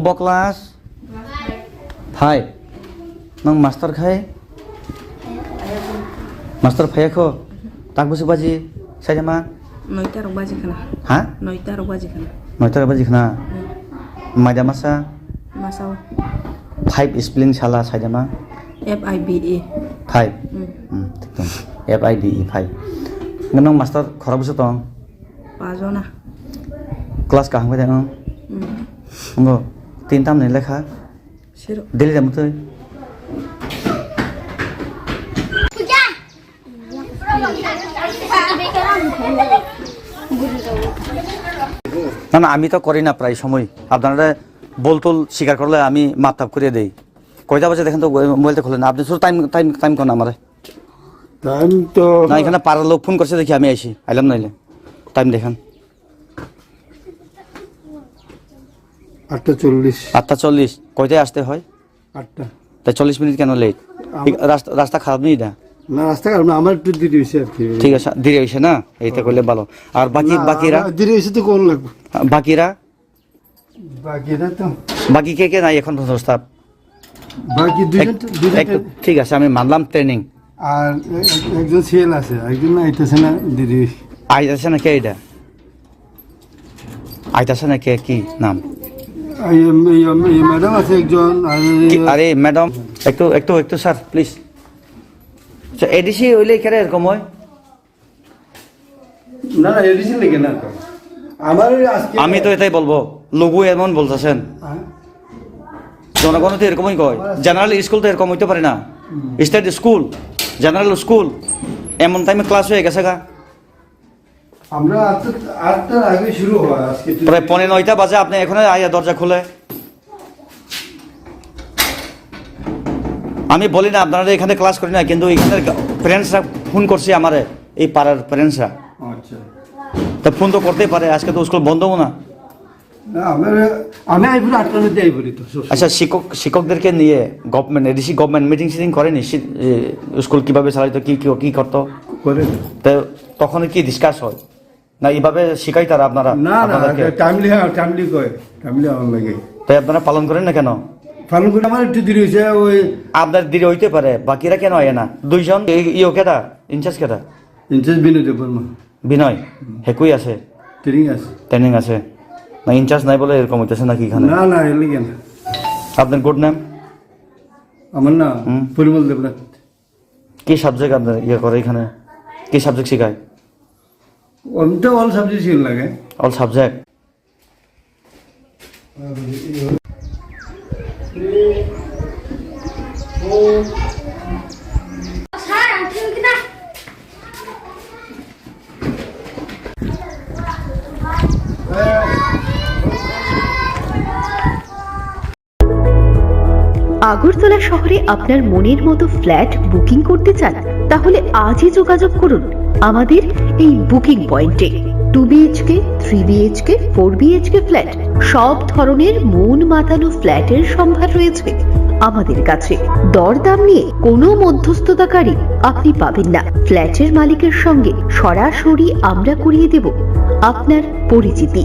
Bo class? Five. Nang master khai? Master phaya kho? Tak busi baji? Saya jama? নয়টা রোগ বাজে খানা Ha? নয়টা রোগ বাজে খানা Noita baji khna? Maja masa? মাসাও Five spelling shala saya jama? F I B A Five. Hmm, ঠিক F I D E five. Nang master khara busi tong? পাঁচজনা Kelas kahang bai dang? Ngo. Tin tam ni lekha? সেরো Dili jam tu. না না আমি তো করি না প্রায় সময়। আপনারা বলতুল স্বীকার করলে আমি মাপ তাপ করে দেই। কয়টা বাজে দেখেন তো মোবাইলটা খুলে না। আপনি শুধু টাইম টাইম টাইম কোন আমারে। টাইম তো না এখানে পাড়ার লোক ফোন করছে দেখি আমি আইসি আইলাম নাইলে। টাইম দেখেন। আটটা চল্লিশ। আটটা চল্লিশ। কয়টায় আসতে হয়? আটটা। তাই চল্লিশ মিনিট কেন লেট রাস্তা রাস্তা খারাপ নেই না না রাস্তা খারাপ না আমার একটু দেরি হয়েছে আর কি। ঠিক আছে দেরি হয়েছে না? এইটা করলে ভালো। আর বাকি বাকিরা? আমার দেরি হয়েছে তো কোন লাগবে? বাকিরা? বাকিরা তো। বাকি কে কে নাই এখন প্রস্তাব বাকি ঠিক আছে আমি মানলাম ট্রেনিং আর এক- একজন সিএল আছে একজন না আইতাছে না কে এটা আইতাছে না কে কি নাম? ম্যাডাম আছে একজন আরে ম্যাডাম একটু একটু একটু স্যার প্লিজ এডিসি হইলে কেন এরকম হয়? না না এডিসি লেগে না। আমার আমি তো এটাই বলব লঘু এমন বলতেছেন। হ্যাঁ? জনগণ তো এরকমই কয়। জেনারেল স্কুল তো এরকম হইতে পারে না। স্টেট স্কুল জেনারেল স্কুল এমন টাইমে ক্লাস হয়ে গেছে গা। আমরা আটটার আগে শুরু হয় আজকে। প্রায় পনেরো নয়টা বাজে আপনি এখানে আইয়া দরজা খুলে। আমি বলি না আপনারা এখানে ক্লাস করি না কিন্তু এখানের প্যারেন্টসরা ফোন করছে আমারে এই পাড়ার প্যারেন্টসরা আচ্ছা। তা ফোন তো করতেই পারে আজকে তো স্কুল বন্ধও না। না, আমি আইপুরি আটটার মধ্যে আইপুরি তো আচ্ছা শিক্ষক শিক্ষকদেরকে নিয়ে government ADC government meeting sitting করেনি স্কুল কীভাবে চালাইতো কি কি কি করতো? করে। তো তখন কি ডিসকাস হয়? না এইভাবে শিখাই তারা আপনারা? না না টাইমলি টাইমলি কয় টাইমলি আমার লাগে তাই আপনারা পালন করেন না কেন? ফালুন করে আমার একটু দেরি হয়েছে ওই আপনার দেরি হইতে পারে বাকিরা কেন হয় না? দুইজন ইও কেটা ইনচার্জ কেটা ইনচার্জ বিনোদ বর্মা। বিনয় হেকুই আছে? ট্রেনিং আছে। ট্রেনিং আছে। না ইনচার্জ নাই বলে এরকম হইতেছে নাকি এখানে? না না এর লাগে না আপনার গুড নেম আমার না পরিমল দেবনাথ। কি সাবজেক্ট আপনার ইয়ে করে এখানে? কি সাবজেক্ট শেখায়? আমি তো অল সাবজেক্ট ছিল লাগে? অল সাবজেক্ট আগরতলা শহরে আপনার মনের মতো ফ্ল্যাট বুকিং করতে চান তাহলে আজই যোগাযোগ করুন। আমাদের এই বুকিং পয়েন্টে two BHK three BHK four BHK flat সব ধরনের মন মাতানো ফ্ল্যাটের সম্ভার রয়েছে। আমাদের কাছে দরদাম নিয়ে কোনো মধ্যস্থতাকারী আপনি পাবেন না। ফ্ল্যাটের মালিকের সঙ্গে সরাসরি আমরা করিয়ে দেব আপনার পরিচিতি।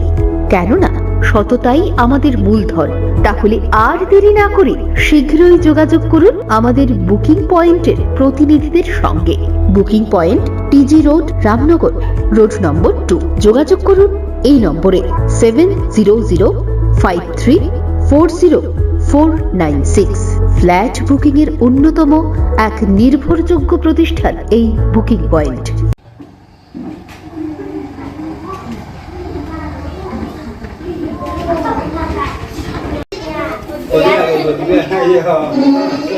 কেননা সততাই আমাদের মূলধন। তাহলে আর দেরি না করে শীঘ্রই যোগাযোগ করুন আমাদের বুকিং পয়েন্টের প্রতিনিধিদের সঙ্গে। Booking point TG road, Ramnagar. Road number two যোগাযোগ করুন এই নম্বরে seven zero zero five three four zero four nine six flat booking এর অন্যতম এক নির্ভরযোগ্য প্রতিষ্ঠান এই booking point.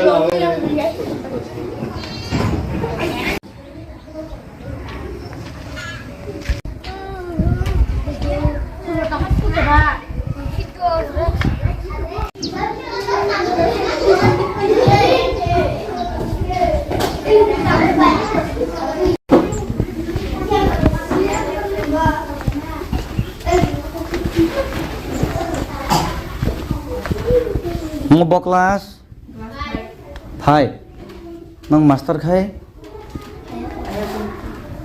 Mo class? Five. Nang master khai?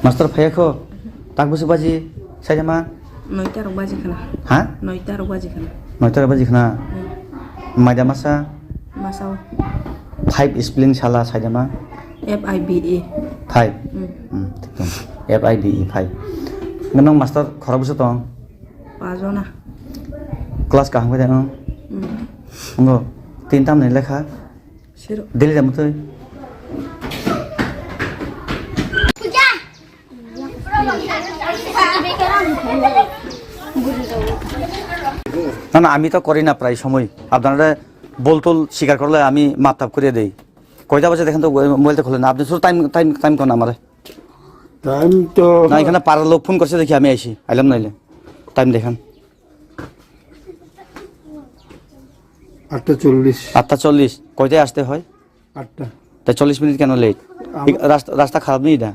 Master phaya kho? Tak busi baji? Saya jama? নয়টা রোগ বাজে খানা Ha? নয়টা রোগ বাজে খানা Noita baji khna? মাইদামাসা Masao. ফাইভ স্প্লিং সালা সাইদামা F I B A. Five Hmm. I B E five নং মাস্টার খরা বসে তং Pazona. ক্লাস কাহাং ফাইদা নং Hmm. নঙ্গো তিনটা মানে লেখা Zero. দিল্লি যাব তুই না না আমি তো করি না প্রায় সময়। আপনারা বলতুল স্বীকার করলে আমি মাপতাপ করে দেই। কয়টা বাজে দেখেন তো মোবাইলটা খুলে না। আপনি শুধু টাইম টাইম টাইম কোন আমার। টাইম তো না এখানে পাড়ার লোক ফোন করছে দেখি আমি আইসি আইলাম নাইলে। টাইম দেখান। আটটা চল্লিশ আটটা চল্লিশ কয়টায় আসতে হয়? আটটা। তাই চল্লিশ মিনিট কেন লেট রাস্তা রাস্তা খারাপ নেই না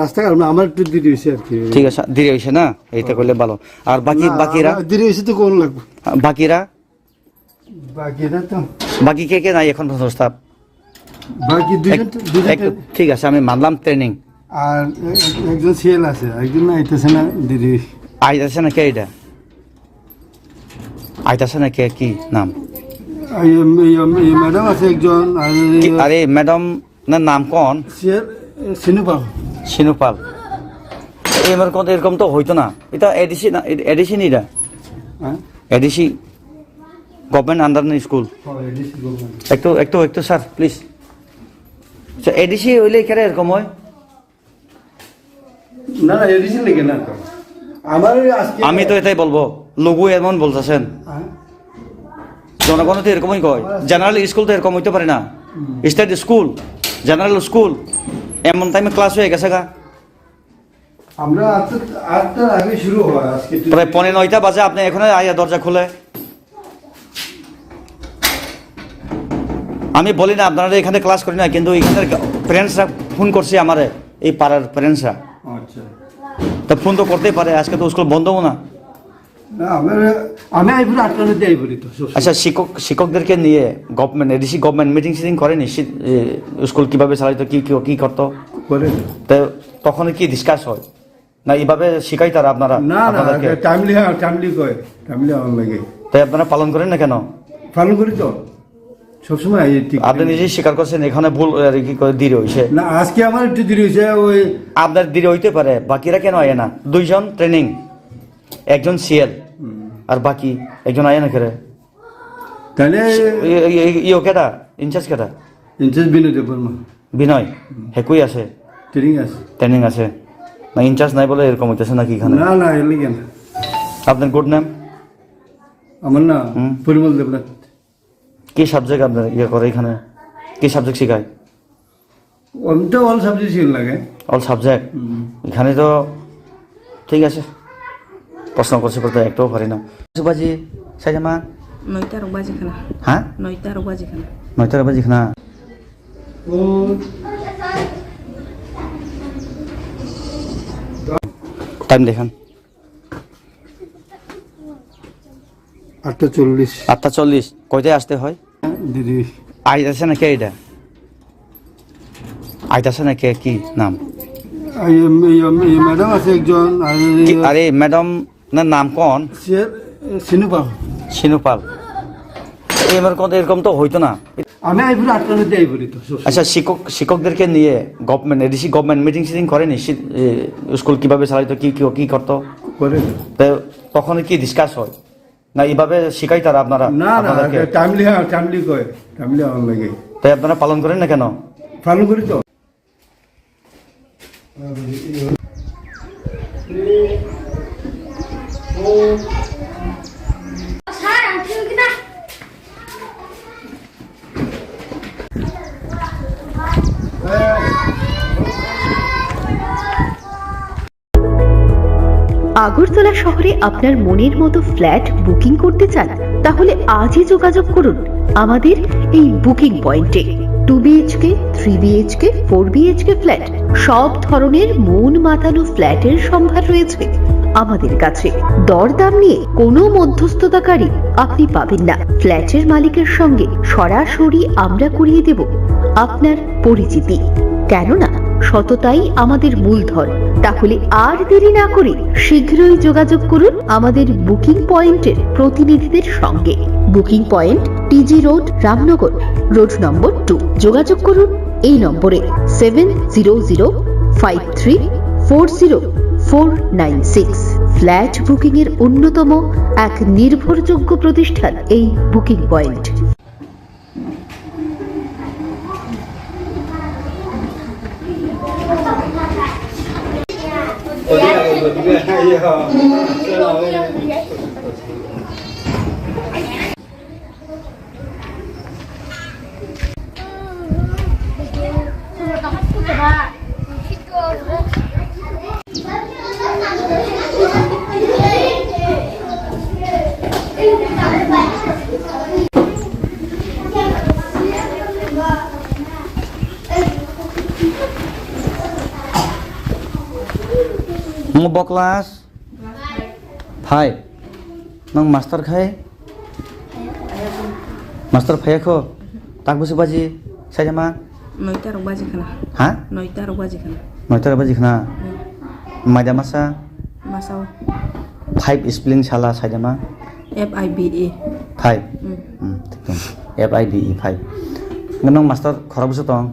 রাস্তা খারাপ না আমার একটু দেরি হয়েছে আর কি। ঠিক আছে দেরি হয়েছে না? এইটা করলে ভালো। আর বাকি বাকিরা? আমার দেরি হয়েছে তো কোন লাগবে? বাকিরা? বাকিরা তো। বাকি কে কে নাই এখন বাকি দুজন ঠিক আছে আমি মানলাম ট্রেনিং আর একজন সিএল আছে একজন না আইতেছে না দেরি আইতাছে না কে এটা আইতাছে না কে কি নাম? ম্যাডাম আছে একজন আর ম্যাডাম না নাম কোন? সিনুপাল সিনুপাল এরকম এরকম তো হইতো না। এটা এডিসি না এডিসি হ্যাঁ? এডিসি গভর্নমেন্ট আন্ডার স্কুল একটু একটু একটু স্যার প্লিজ এডিসি হইলে এখানে এরকম হয়? না না এডিসি লেগে না আমার আমি তো এটাই বলব। লঘু এমন বলতেছেন। হ্যাঁ? জনগণ তো এরকমই কয়। জেনারেল স্কুল তো এরকম হইতে পারে না। স্টেট স্কুল জেনারেল স্কুল এমন টাইমে ক্লাস হয়ে গেছে গা। আমরা আটটার আগে শুরু হয় আজকে। প্রায় পনেরো নয়টা বাজে আপনি এখানে আইয়া দরজা খুলে। আমি বলি না আপনারা এখানে ক্লাস করি না কিন্তু এখানের প্যারেন্টসরা ফোন করছে আমারে এই পাড়ার প্যারেন্টসরা আচ্ছা। তো ফোন তো করতেই পারে আজকে তো স্কুল বন্ধও না। আমি তো আচ্ছা শিক্ষক শিক্ষকদেরকে নিয়ে government ADC government meeting sitting করেনি স্কুল কীভাবে চালাইতো কি কি- করতো? করে। তখন কি ডিসকাস হয়? না এইভাবে শিখাই তারা আপনারা না না টাইমলি হ্যাঁ টাইমলি কয় টাইমলি আমার লাগে। তাই আপনারা পালন করেন না কেন? পালন করি তো। সবসময় আপনি নিজেই স্বীকার করছেন এখানে ভুল কি করে দেরি হয়েছে? না আজকে আমার একটু দেরি হয়েছে ওই আপনার দেরি হইতে পারে বাকিরা কেন আয় না? দুইজন ট্রেনিং একজন সিএল আর বাকি একজন আয় না কেরে তাহলে ইয়ে কেটা ইনচার্জ কেটা ইনচার্জ বিনোদ বর্মা। বিনয়? হেকুই আছে। ট্রেনিং আছে। ট্রেনিং আছে। না ইনচার্জ নাই বলে এরকম হইতেছে নাকি এখানে? না না এর লাগে না। আপনার গুড নেম আমার না পরিমল দেবনাথ। কি সাবজেক্ট আপনার ইয়ে করে এখানে? কি সাবজেক্ট শেখায়? আমি তো অল সাবজেক্ট লাগে। অল সাবজেক্ট এখানে তো ঠিক আছে। প্রশ্ন করছে করতে একটাও পারি না। বাজি সাইজামা? baji kana. হ্যাঁ. নয়টার বাজি খানা। ও টাইম দেখান। আটটা চল্লিশ। আটটা চল্লিশ। কয়টায় আসতে হয়? দিদি। আইতাছে না কে এটা? আইতাছে না কে? কি নাম? ম্যাডাম আছে একজন আরে ম্যাডাম না নাম কোন? সিনুপাল। সিনুপাল। এরকম এরকম তো হইতো না। আমি তো আচ্ছা শিক্ষক শিক্ষকদেরকে নিয়ে government ADC government meeting sitting করেনি স্কুল কীভাবে চালাইতো কি কি কি করতো? করে তখন কি ডিসকাস হয়? না এইভাবে শিখাই তারা আপনারা? না না টাইমলি হ্যাঁ টাইমলি কয় টাইমলি আমার লাগে। তাই আপনারা পালন করেন না কেন? পালন করি তো। আগরতলা শহরে আপনার মনের মতো ফ্ল্যাট বুকিং করতে চান তাহলে আজই যোগাযোগ করুন। আমাদের এই বুকিং পয়েন্টে two BHK three BHK four BHK flat সব ধরনের মন মাতানো ফ্ল্যাটের সম্ভার রয়েছে। আমাদের কাছে। দরদাম নিয়ে কোনো মধ্যস্থতাকারী আপনি পাবেন না। ফ্ল্যাটের মালিকের সঙ্গে সরাসরি আমরা করিয়ে দেব আপনার পরিচিতি। কেননা সততাই আমাদের মূলধন। তাহলে আর দেরি না করে শীঘ্রই যোগাযোগ করুন আমাদের বুকিং পয়েন্টের প্রতিনিধিদের সঙ্গে। Booking point TG road, Ramnagar. Road number two. যোগাযোগ করুন এই নম্বরে seven zero zero five three four zero. Four nine six flat booking এর অন্যতম এক নির্ভরযোগ্য প্রতিষ্ঠান এই booking point. Hai. Nang master khai? Master phaya kho? Tak busi baji? Saya mah? নয়টা আর বাজে খানা Hah? নয়টা আর বাজে খানা Noiter baji khna? Maida masa? মাসাও Five spelling salah saya mah? F I B A Five. Hmm, dong. F I B E five. Nang master khara busi tong?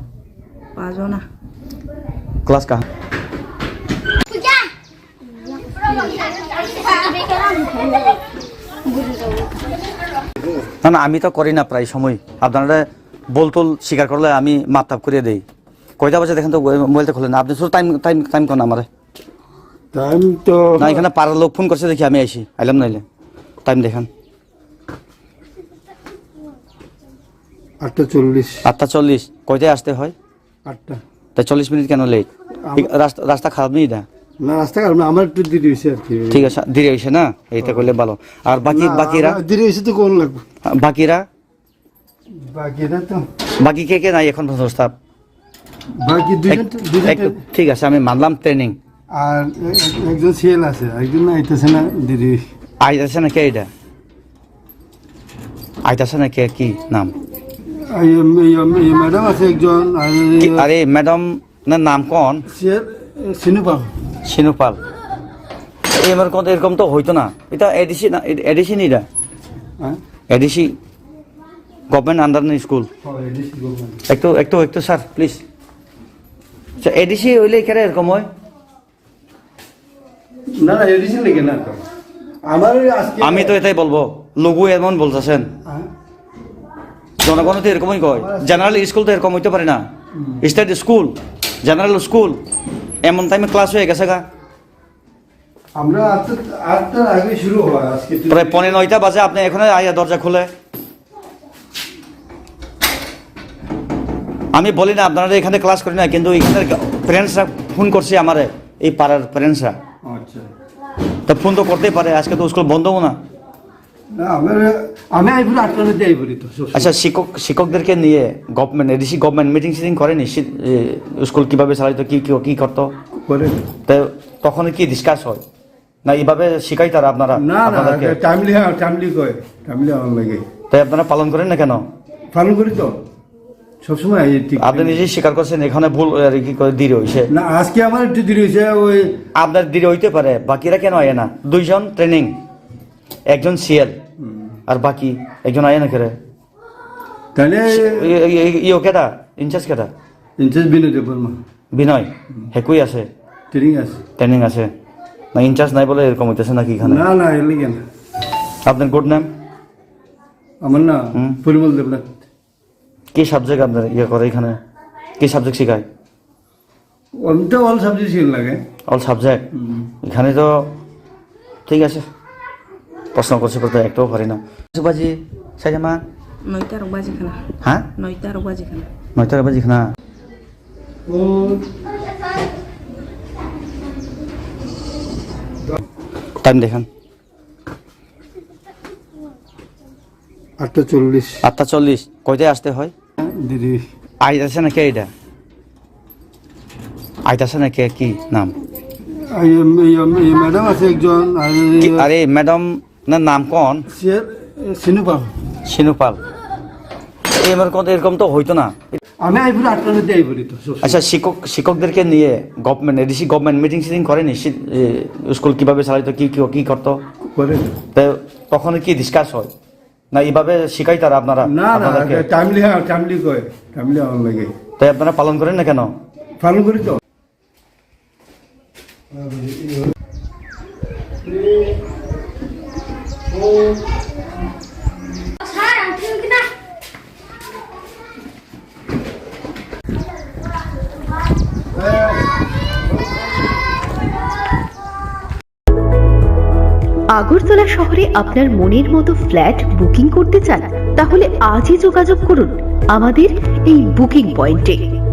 পাঁচজনা Kelas kah? না না আমি তো করি না প্রায় সময়। আপনারা বলতল স্বীকার করলে আমি মাপতাপ করে দেই। কয়টা বাজে দেখেন তো মোবাইলটা খুলে না। আপনি শুধু টাইম টাইম টাইম কোন আমার? টাইম তো না এখানে পাড়ার লোক ফোন করছে দেখি আমি আইসি আইলাম নাইলে। টাইম দেখান। আটটা চল্লিশ। আটটা চল্লিশ। কয়টায় আসতে হয়? আটটা। তাই চল্লিশ মিনিট কেন লেট রাস্তা রাস্তা খারাপ নেই এটা? না রাস্তা আমার একটু দেরি হয়েছে আর কি। ঠিক আছে দেরি হয়েছে না? এইটা করলে ভালো। আর বাকি না, বাকিরা? দেরি হয়েছে তো কোন লাগবে? বাকিরা? বাকিরা তো। বাকি কে কে নাই এখন প্রস্তাব বাকি ঠিক আছে আমি মানলাম ট্রেনিং আর একজন সিএল আছে একজন না আইতেছে না দেরি আইতাছে না কে এটা আইতাছে না কে কি নাম? ম্যাডাম আছে একজন আরে ম্যাডাম না নাম কোন? সিএল সিনুপাম সিনুপাল। এবার কত এরকম তো হইতো না। এটা এডিসি না এডিসি নি এটা হ্যাঁ? ADC government under school? হয়। একটু একটু একটু স্যার প্লিজ। এডিসি হইলে এখানে এরকম হয়? না না এডিসি লেগে না আমার আমি তো এটাই বলব লঘু এমন বলতেছেন। হ্যাঁ? জনগণ তো এরকমই কয়। জেনারেল স্কুল তো এরকম হইতে পারে না। State school general school. এমন টাইমে ক্লাস হয়ে গেছে গা। আমরা আটটা আটটার আগে শুরু হয় আজকে। প্রায় পনেরো নয়টা বাজে আপনি এখানে আইয়া দরজা খুলে। আমি বলি না আপনারা এখানে ক্লাস করি না কিন্তু এখানে প্যারেন্টসরা ফোন করছে আমারে এই পাড়ার প্যারেন্টসরা আচ্ছা। তো ফোন তো করতেই পারে আজকে তো স্কুল বন্ধও না। আচ্ছা শিক্ষক শিক্ষকদেরকে নিয়ে government ADC government meeting sitting করেনি স্কুল কীভাবে চালাইতো কি কি- করতো? করে তখন কি ডিসকাস হয়? না এইভাবে শিখাই তারা আপনারা টাইমলি হ্যাঁ টাইমলি কয় টাইমলি লাগে। তাই আপনারা পালন করেন না কেন? ফলো করি তো। সবসময় আপনি নিজেই স্বীকার করছেন এখানে ভুল আর কি করে দেরি হয়েছে না আজকে আমার একটু দেরি হয়েছে ওই আপনার দেরি হইতে পারে বাকিরা কেন আয় না? দুইজন ট্রেনিং একজন সিএল আর বাকি একজন আয় না কেরে তাহলে ইয়ে কেটা? ইনচার্জ কেটা? ইনচার্জ বিনোদ বর্মা। বিনয়? হেকুই আছে? ট্রেনিং আছে। ট্রেনিং আছে। না ইনচার্জ নাই বলে এরকম হইতেছে নাকি এখানে? না না এর লিগে না। আপনার গুড নেম আমার না। পরিমল দেবনাথ। কি সাবজেক্ট আপনার ইয়ে করে এখানে? কি সাবজেক্ট শেখায়? অল সাবজেক্ট লাগে। অল সাবজেক্ট এখানে তো ঠিক আছে। প্রশ্ন করছে করতে একটাও পারি না। বাজি সাইজামা? নয়টা আর বাজে খানা হ্যাঁ? নয়টা আর বাজে খানা নয়টার বাজি খানা টাইম দেখান। আটটা চল্লিশ। আটটা চল্লিশ। কয়টায় আসতে হয়? দেরি আইতাছে না কে এটা আইতাছে না কে কি নাম ম্যাডাম আছে একজন আরে ম্যাডাম না নাম কোন? সিনুপাম সিনুপাল এবার কত এরকম তো হইতো না। আমি আইপুরে আটটার মধ্যে আইপুরি তো আচ্ছা শিক্ষক শিক্ষকদেরকে নিয়ে government ADC government meeting sitting করেনি স্কুল কীভাবে চালাইতো কি কি- কি করতো? করে তখন কি ডিসকাস হয়? না এইভাবে শিখাই তারা আপনারা? না না টাইমলি টাইমলি কয় টাইমলি আমার লাগে। তাই আপনারা পালন করেন না কেন? পালন করি তো। আগরতলা শহরে আপনার মনের মতো ফ্ল্যাট বুকিং করতে চান তাহলে আজই যোগাযোগ করুন। আমাদের এই বুকিং পয়েন্টে।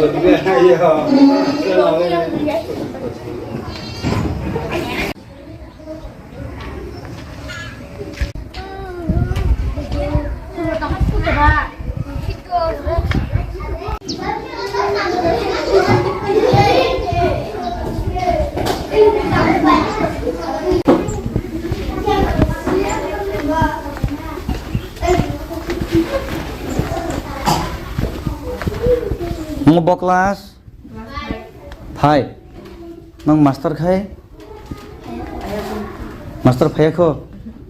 Lần thứ. Nang master khai. Master phaya kho.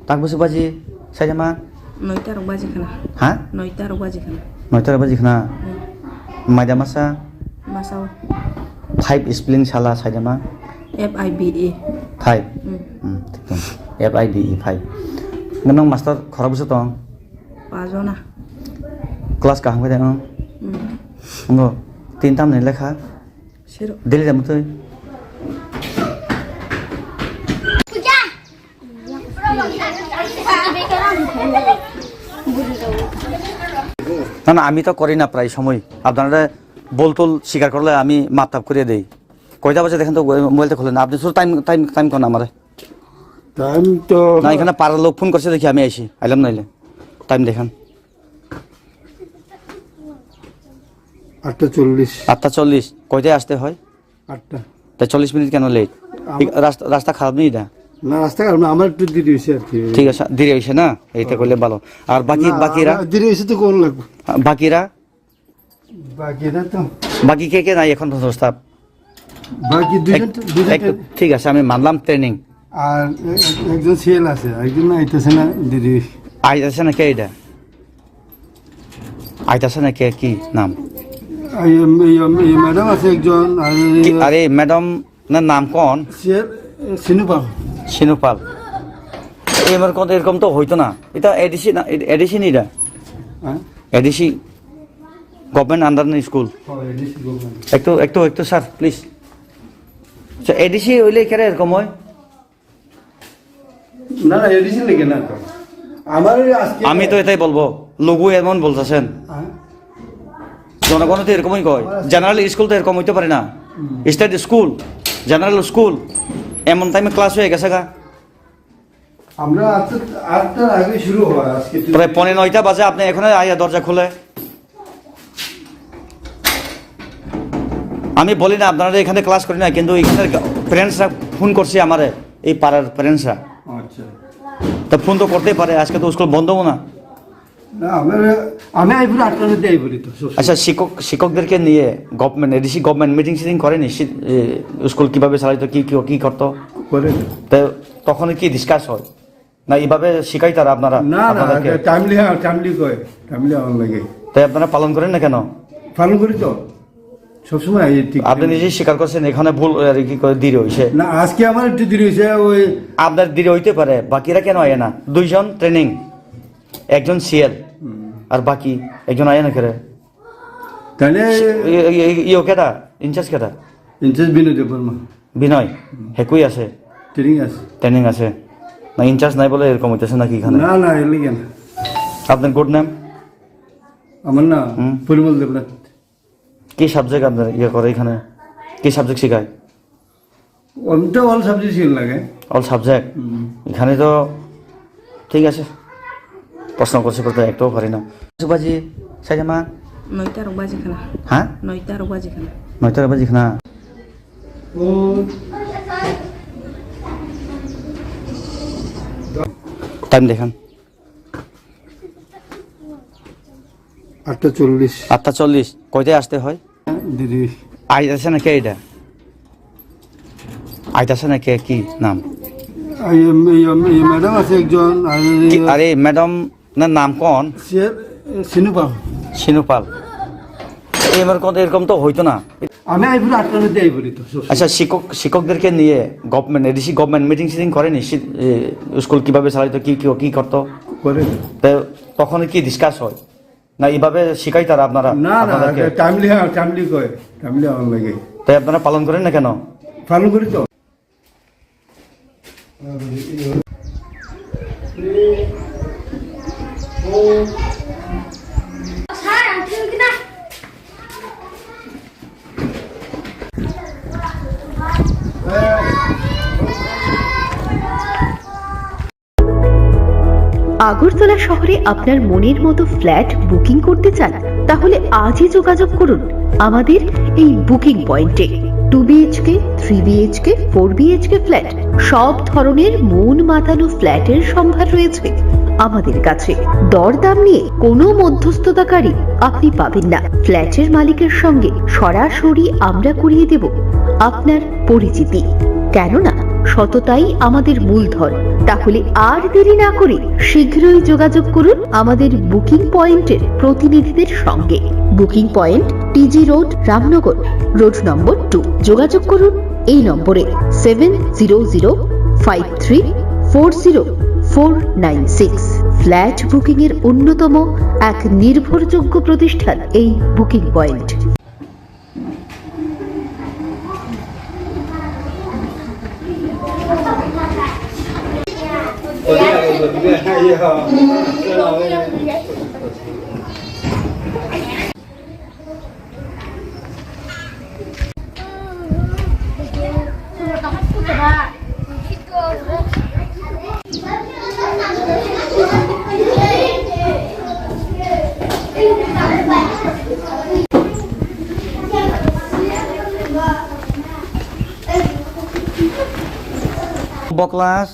Tak busi baji. Saya mah. নয়টার বাজি খানা Hah? নয়টার বাজি খানা baji kena. Maja masa. বাসাও Five spelling salah saya mah. F I B A Five. Hmm, ঠিক তো। F I B E five. Nang master khara busi tong. পাঁচজনা Kelas kahang pada ngong. Nggo. Tin tam nih lekha. সেরো Dili jam tuh. না না আমি তো করি না প্রায় সময়। আপনারা বলতুল স্বীকার করলে আমি মাপতাপ করে দেই। কয়টা বাজে দেখেন তো মোবাইলটা খুলে না। আপনি শুধু টাইম টাইম টাইম কোন আমার। টাইম তো না এখানে পাড়ার লোক ফোন করছে দেখি আমি আইসি আইলাম নাইলে। টাইম দেখেন। আটটা চল্লিশ আটটা চল্লিশ কয়টায় আসতে হয়? আটটা। চল্লিশ মিনিট কেন লেট রাস্তা রাস্তা খারাপ নেই না রাস্তা আমার একটু দেরি হয়েছে আর কি। ঠিক আছে দেরি হয়েছে না? এইটা করলে ভালো। আর বাকি বাকিরা? আমার দেরি হয়েছে তো কোন লাগবে? বাকিরা? তো। বাকি কে কে নাই এখন বাকি দুজন ঠিক আছে আমি মানলাম ট্রেনিং আর একজন সিএল আছে একজন আইতেছে না। আইতাছে কে এটা আইতাছে না কে কি নাম? ম্যাডাম আছে একজন আর ম্যাডাম না নাম কোন? সিনুপাল সিনুপাল এবার কত এরকম তো হইতো না। এটা এডিসি না এডিসি এটা? হ্যাঁ? এডিসি গভর্নমেন্ট আন্ডার স্কুল একটু একটু একটু স্যার প্লিজ এডিসি হইলে কেন এরকম হয়? না না এডিসি লেগে না আমার আমি তো এটাই বলব। লঘু এমন বলতেছেন। জনগণ তো এরকমই কয়। জেনারেল স্কুল তো এরকম হইতে পারে না। স্টেট স্কুল জেনারেল স্কুল এমন টাইমে ক্লাস হয়ে গেছে গা। আমরা আটটার আগে শুরু হয় আজকে প্রায় পনেরো নয়টা বাজে আপনি এখানে আইয়া দরজা খুলে। আমি বলি না আপনারা এখানে ক্লাস করি না কিন্তু এখানে প্যারেন্টসরা ফোন করছে আমারে এই পাড়ার প্যারেন্টসরা আচ্ছা। তো ফোন তো করতেই পারে আজকে তো স্কুল বন্ধও না। আচ্ছা শিক্ষক শিক্ষকদেরকে নিয়ে government ADC government meeting sitting করেনি স্কুল কীভাবে চালাইতো কি কি- করতো? তখন কি ডিসকাস হয়? না এইভাবে শিখাই তারা আপনারা? না না টাইমলি হ্যাঁ টাইমলি কয় টাইমলি আমার লাগে। তাই আপনারা পালন করেন না কেন? পালন করি তো। সবসময় আপনি নিজেই স্বীকার করছেন এখানে ভুল কি করে দেরি হয়েছে। না আজকে আমার একটু দেরি হয়েছে ওই আপনার দেরি হইতে পারে বাকিরা কেন আয় না? দুইজন ট্রেনিং একজন সিএল আর বাকি একজন আয় না করে তাহলে ইয়ে কেটা ইনচার্জ কেটা ইনচার্জ বিনোদ বর্মা। বিনয়? হেকুই আছে। ট্রেনিং আছে। ট্রেনিং আছে। না ইনচার্জ নাই বলে এরকম হইতেছে নাকি এখানে? না না এর লিগে না। আপনার গুড নাম আমার না। পরিমল দেবনাথ। কি সাবজেক্ট আপনার ইয়ে করে এখানে? কি সাবজেক্ট শেখায়? অল সাবজেক্ট লাগে। অল সাবজেক্ট এখানে তো ঠিক আছে। প্রশ্ন করছি করতে একটাও পারি না। বাজি সাইজামা? নয়টা রোগ বাজি খানা হ্যাঁ টাইম দেখান। আটটা চল্লিশ। আটটা চল্লিশ। কয়টায় আসতে হয়? দিদি। আইতাছে না কে এটা? আইতাছে না কে? কি নাম? ম্যাডাম আছে একজন আরে ম্যাডাম না নাম কোন? সিনু পাম সিনুপাল। এবার কত এরকম তো হইতো না। আমি আইপুর আটটার মধ্যে আইপুরি তো আচ্ছা শিক্ষক শিক্ষকদেরকে নিয়ে government ADC government meeting sitting করেনি স্কুল কীভাবে চালাইতো কি কি কি করতো? করে তখন কি ডিসকাস হয়? না এইভাবে শিখাই তারা আপনারা না না টাইমলি হ্যাঁ টাইমলি কয় টাইমলি আমার লাগে তাই আপনারা পালন করেন না কেন? ফলো করি তো। আগরতলা শহরে আপনার মনের মতো ফ্ল্যাট বুকিং করতে চান, তাহলে আজই যোগাযোগ করুন। আমাদের এই বুকিং পয়েন্টে two BHK three BHK four BHK flat, সব ধরনের মন মাতানো ফ্ল্যাটের সম্ভার রয়েছে। আমাদের কাছে। দরদাম নিয়ে কোনো মধ্যস্থতাকারী আপনি পাবেন না। ফ্ল্যাটের মালিকের সঙ্গে সরাসরি আমরা করিয়ে দেব আপনার পরিচিতি। কেননা সততাই আমাদের মূলধন। তাহলে আর দেরি না করে শীঘ্রই যোগাযোগ করুন আমাদের বুকিং পয়েন্টের প্রতিনিধিদের সঙ্গে। Booking point TG road, Ramnagar. Road number two. যোগাযোগ করুন এই নম্বরে seven zero zero five three four zero. Four nine six flat booking এর অন্যতম এক নির্ভরযোগ্য প্রতিষ্ঠান এই বুকিং পয়েন্ট। ক্লাস